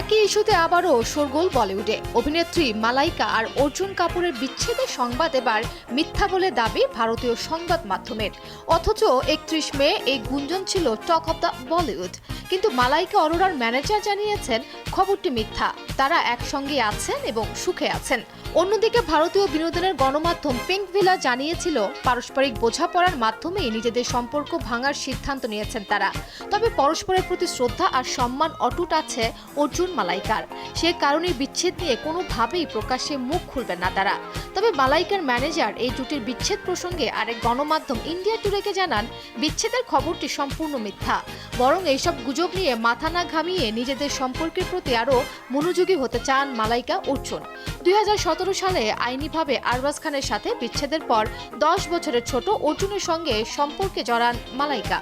একই ইস্যুতে আবারও শোরগোল বলিউডে। অভিনেত্রী মালাইকা আর অর্জুন কাপুরের বিচ্ছেদের সংবাদ এবার মিথ্যা বলে দাবি ভারতীয় সংবাদ মাধ্যমের। অথচ একত্রিশ মে এই গুঞ্জন ছিল টক অব দ্য বলিউড। কিন্তু মালাইকা অরোরার ম্যানেজার জানিয়েছেন, খবরটি মিথ্যা। তারা একসঙ্গে আছেন এবং সুখে আছেন। অন্যদিকে ভারতীয় বিনোদনের গণমাধ্যম পিঙ্ক ভিলা জানিয়েছিল, পারস্পরিক বোঝাপড়ার মাধ্যমেই নিজেদের সম্পর্ক ভাঙার সিদ্ধান্ত নিয়েছেন তারা। তবে পরস্পরের প্রতি শ্রদ্ধা আর সম্মান অটুট আছে অর্জুন মালাইকার। সে কারণে বিচ্ছেদ নিয়ে কোনোভাবেই প্রকাশ্যে মুখ খুলবেন না তারা। তবে মালাইকার ম্যানেজার এই জুটির বিচ্ছেদ প্রসঙ্গে আরেক গণমাধ্যম ইন্ডিয়া টুডেকে জানান, বিচ্ছেদের খবরটি সম্পূর্ণ মিথ্যা। বরং এইসব গুজব নিয়ে মাথা না ঘামিয়ে নিজেদের সম্পর্কের প্রতি আরও মনোযোগী হতে চান মালাইকা অর্জুন। দুই হাজার সতেরো সালে আইনিভাবে আরবাজ খানের সাথে বিচ্ছেদের পর দশ বছরের ছোট অর্জুনের সঙ্গে সম্পর্কে জড়ান মালাইকা।